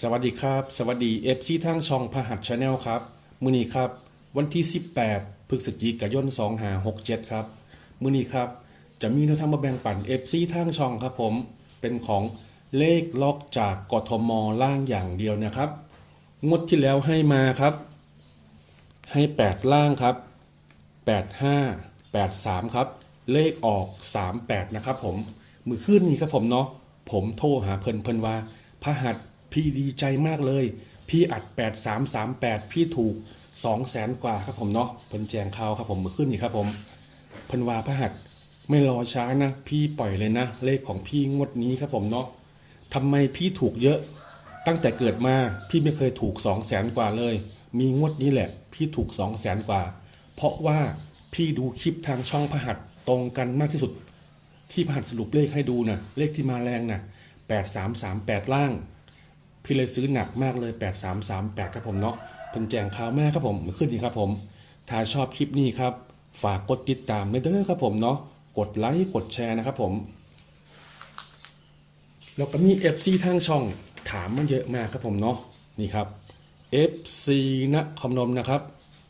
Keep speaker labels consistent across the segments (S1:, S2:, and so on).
S1: สวัสดีครับ สวัสดีเอฟซีทางช่องพหัสชาแนลครับ มือนี้ครับ วันที่ 18พฤศจิกายน2567 ครับ มือนี้ครับ จะมีแนวทางมาแบ่งปันเอฟซีทางช่องครับผม เป็นของเลขล็อกจากกทมล่างอย่างเดียวนะครับ งวดที่แล้วให้มาครับ ให้ 8 ล่างครับ 85 83 ครับ เลขออก 38 นะครับผม มือขึ้นนี้ครับผมเนาะผมโทรหาเพิ่นเพิ่นว่าพหัส พี่ดีใจมากเลย พี่อัด 8338 พี่ถูก2แสนกว่าครับผมเนาะเพิ่นแจงข่าวครับผมมือขึ้นนี้ครับผมเพิ่นว่าพระหัสไม่รอช้านะ พี่ปล่อยเลยนะ เลขของพี่งวดนี้ครับผมเนาะทำไมพี่ถูกเยอะ ตั้งแต่เกิดมาพี่ไม่เคยถูก 2 0 0แสนกว่าเลย มีงวดนี้แหละ พี่ถูก 2 0 0แสนกว่า เพราะว่าพี่ดูคลิปทางช่องพหัสตรงกันมากที่สุด ที่พหัสสรุปเลขให้ดูนะเลขที่มาแรงนะ8338 ล่าง พี่เลยซื้อหนักมากเลย 8338ครับผมเนาะเพิ่นแจงข่าวแม่ครับผมขึ้นดีครับผม ถ้าชอบคลิปนี้ครับ ฝากกดติดตามเด้อครับผมเนาะกดไลค์กดแชร์นะครับผมแล้วก็มี FC ทางช่องถามมันเยอะมากครับผมเนาะนี่ครับ FC นะคำนมนะครับ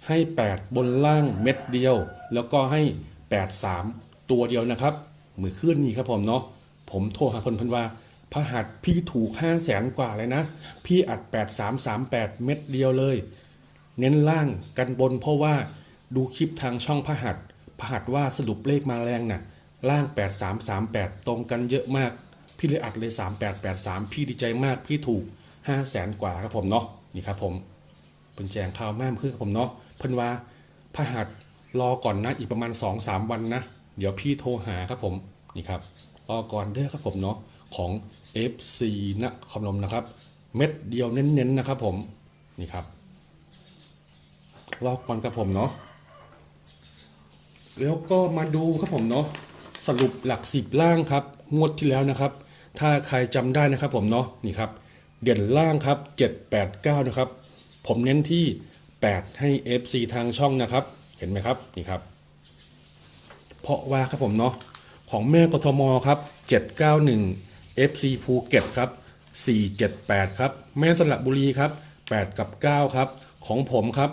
S1: ให้ 8 บนล่างเม็ดเดียว แล้วก็ให้ 8 3 ตัวเดียวนะครับ มือขึ้นนี่ครับผมเนาะผมโทรหาคนพันว่า พระหัสพี่ถูก5 0 0แสนกว่าเลยนะ พี่อัด8 3 3 8เม็ดเดียวเลย เน้นล่างกันบนเพราะว่าดูคลิปทางช่องพระหัสพระหัสว่าสรุปเลขมาแรงน่ะ ล่าง8338ตรงกันเยอะมาก พี่เลยอัดเลย3883พี่ดีใจมาก พี่ถูก5 0 0แสนกว่าครับผมเนาะนี่ครับผมเป็นแจงข่าวแม่มคือครับผมเนาะเพิ่นว่าพระหัสรอก่อนนะอีกประมาณ2-3วันนะ เดี๋ยวพี่โทรหาครับผมนี่ครับรอก่อนเด้อครับผมเนาะ ของ FC นะคำนมนะครับ เม็ดเดียวเน้นๆนะครับผมนี่ครับรอก่อนครับผมเนาะแล้วก็มาดูครับผมเนาะสรุปหลักสิบล่างครับงวดที่แล้วนะครับ ถ้าใครจำได้นะครับผมเนาะนี่ครับ เด่นล่างครับ 7 8 9 นะครับ ผมเน้นที่ 8 ให้ FC ทางช่องนะครับ เห็นไหมครับนี่ครับ เพราะว่าครับผมเนาะของแม่กทมครับ 791 FC ภูเก็ตครับ 478 ครับ แม่สระบุรีครับ 8 กับ 9 ครับ ของผมครับ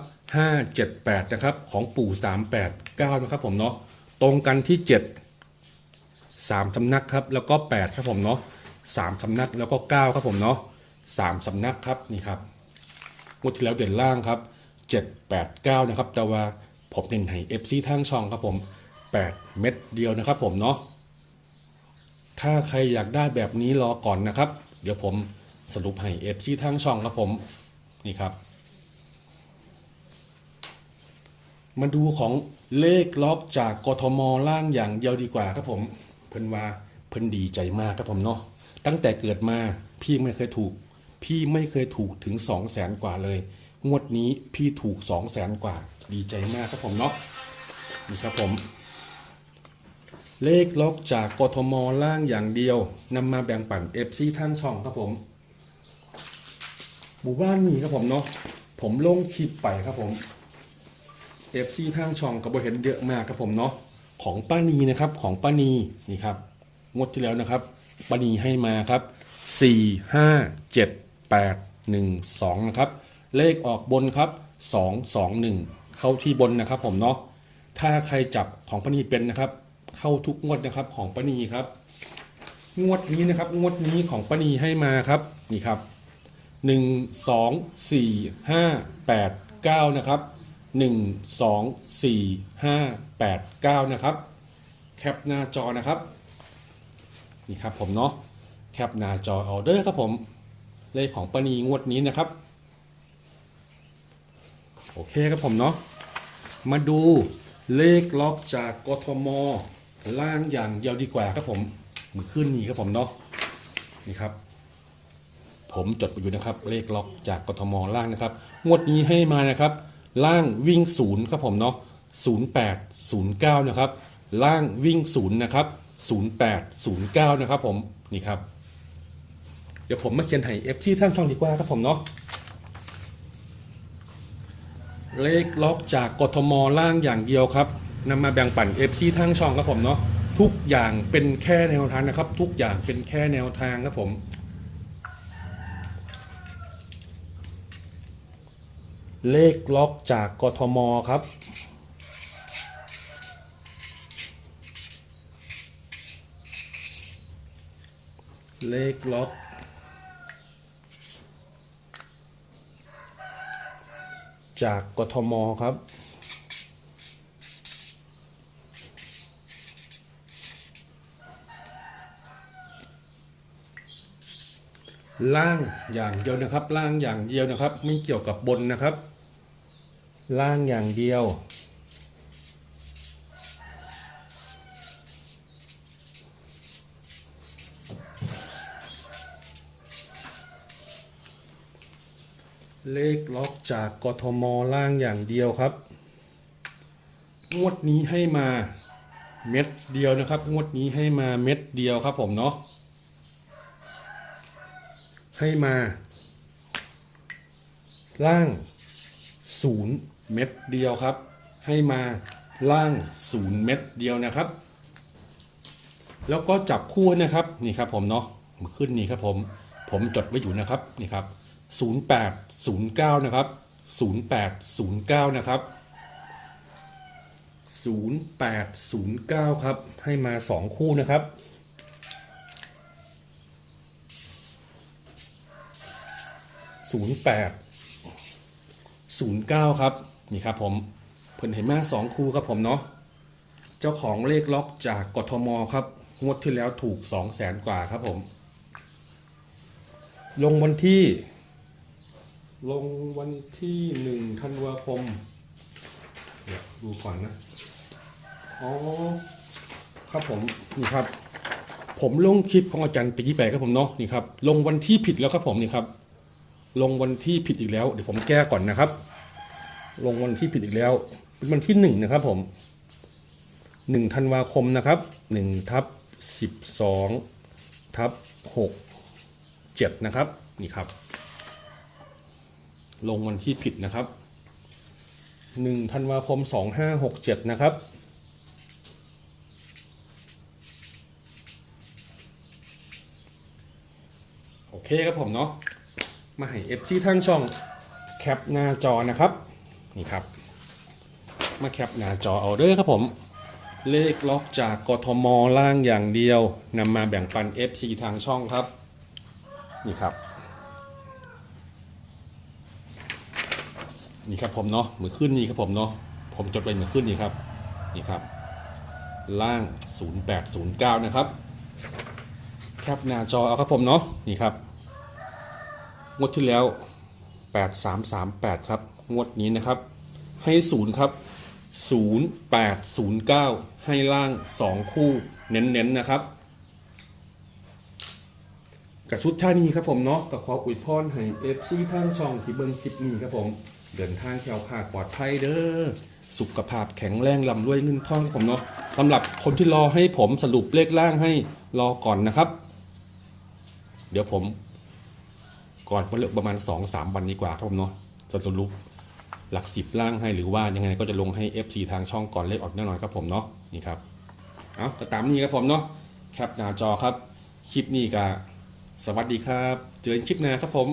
S1: 578 นะครับ ของปู่ 389 นะครับผมเนาะ ตรงกันที่ 7 3สำนักครับ แล้วก็ 8 ครับผมเนาะ3สำนักแล้วก็ 9 ครับผมเนาะ3สำนักครับนี่ครับงวดที่แล้วเด่นล่างครับ 7 8 9 นะครับ แต่ว่าผมเน้นให้ FC ทางช่องครับผม 8 เม็ดเดียวนะครับผมเนาะ ถ้าใครอยากได้แบบนี้รอก่อนนะครับ เดี๋ยวผมสรุปให้ FC ทางช่องครับผม นี่ครับ มาดูของเลขล็อกจากกทมล่างอย่างเดียวดีกว่าครับผม เพิ่นว่าเพิ่นดีใจมากครับผมเนาะตั้งแต่เกิดมาพี่ไม่เคยถูก พี่ไม่เคยถูกถึง2 0 0แสนกว่าเลย งวดนี้พี่ถูก2 0 0แสนกว่า ดีใจมากครับผมเนาะนี่ครับผม เลขล็อกจากกทมล่างอย่างเดียวนำมาแบ่งปัน FC ท่านช่องครับผม หมู่บ้านนี้ครับผมเนาะผมลงคลิปไปครับผมเอฟซีทางช่องกับบเห็นเยอะมากครับผมเนาะของป้านีนะครับของป้านีนี่ครับงดที่แล้วนะครับป้านีให้มาครับ 4 5 7 8 1 2นะครับเลขออกบนครับ 2 2 1 เข้าที่บนนะครับผมเนาะถ้าใครจับของป้านีเป็นนะครับ เข้าทุกงวดนะครับของป้านีครับ งวดนี้นะครับงวดนี้ของป้านีให้มาครับนี่ครับหนึ่งสองสี่ห้าแปดเก้านะครับหนึ่งสองสี่ห้าแปดเก้านะครับ แคปหน้าจอนะครับ นี่ครับผมเนาะแคปหน้าจอออเดอร์ครับผมเลขของปณีงวดนี้นะครับ โอเคครับผมเนาะมาดูเลขล็อกจากกทม ล่างอย่างเดียวดีกว่าครับผมมือขึ้นนี่ครับผมเนาะนี่ครับ ผมจดไปอยู่นะครับ เลขล็อกจากกทมล่างนะครับงวดนี้ให้มานะครับ ล่างวิ่งศูนย์ครับผมเนาะ08 09นย์เก้านะครับ ล่างวิ่งศูนย์นะครับ08 09นย์เก้านะครับผมนี่ครับ เดี๋ยวผมมาเขียนให้ FC ท่านช่องดีกว่าครับผมเนาะเลขล็อกจากกทมล่างอย่างเดียวครับ นำมาแบ่งปัน FC ทางช่องครับผมเนาะทุกอย่างเป็นแค่แนวทางนะครับ ทุกอย่างเป็นแค่แนวทางครับผมเลขล็อกจากกทมครับ เลขล็อกจากกทมครับ ล่างอย่างเดียวนะครับ ล่างอย่างเดียวนะครับ ไม่เกี่ยวกับบนนะครับ ล่างอย่างเดียว เลขล็อกจากกทมล่างอย่างเดียวครับ งวดนี้ให้มาเม็ดเดียวนะครับ งวดนี้ให้มาเม็ดเดียวครับผมเนาะ ให้มา ล่างศูนย์เม็ดเดียวครับ ให้มาล่างศูนย์เม็ดเดียวนะครับ แล้วก็จับคู่นะครับนี่ครับผมเนาะขึ้นนี่ครับผมผมจดไว้อยู่นะครับนี่ครับ 0809 นะครับ 0809 นะครับ 0809 ครับ ให้มา 2 คู่นะครับ ศูนย์แปดศูนย์เก้าครับ นี่ครับผมเพิ่นเห็นมาสองคู่ครับผมเนาะเจ้าของเลขล็อกจากกทมครับ งวดที่แล้วถูกสองแสนกว่าครับผม ลงวันที่ ลงวันที่หนึ่งธันวาคมเดี๋ยวดูก่อนนะ อ๋อ ครับผม นี่ครับ ผมลงคลิปของอาจารย์ปีแปดครับผมเนาะ นี่ครับ ลงวันที่ผิดแล้วครับผมนี่ครับ ลงวันที่ผิดอีกแล้ว เดี๋ยวผมแก้ก่อนนะครับ ลงวันที่ผิดอีกแล้วเป็นวันที่หนึ่งนะครับผมหนึ่งธันวาคมนะครับหนึ่งทับสิบสองทับหกเจ็ดนะครับนี่ครับ ลงวันที่ผิดนะครับหนึ่งธันวาคมสองห้าหกเจ็ดนะครับโอเคครับผมเนาะ มาให้ FC ทางช่องแคปหน้าจอนะครับนี่ครับ มาแคปหน้าจอเอาเด้อครับผมเลขล็อกจากกทมล่างอย่างเดียวนำมาแบ่งปัน FC ทางช่องครับ นี่ครับ นี่ครับผมเนาะมือขึ้นนี่ครับผมเนาะผมจดไว้มือขึ้นนี่ครับนี่ครับ ล่าง 0809 นะครับ แคปหน้าจอเอาครับผมเนาะนี่ครับ งวดที่แล้ว 8338 ครับ งวดนี้นะครับ ให้ศูนย์ครับ0809 ให้ล่าง 2 คู่เน้นๆนะครับกับชุดท่านีครับผมเนาะกับขออุยพรให้เอฟซีทางช่องที่เบิ้งคลิปนี้ครับผม เดินทางแควคาดปลอดภัยเด้อสุขภาพแข็งแรงลำรวยเงินทองครับผมเนาะสำหรับคนที่รอให้ผมสรุปเลขล่างให้รอก่อนนะครับ เดี๋ยวผม ก่อนวันเลือกประมาณ 2-3สามวันดีกว่าครับผมเนาะจะสรุปหลักสิบล่างให้หรือว่ายังไงก็จะลงให้ FC ทางช่องก่อนเลขออกแน่นอนครับผมเนาะนี่ครับเอาก็ตามนี้ครับผมเนาะแคปหน้าจอครับ คลิปนี้ก็สวัสดีครับ เจอกันคลิปหน้าครับผม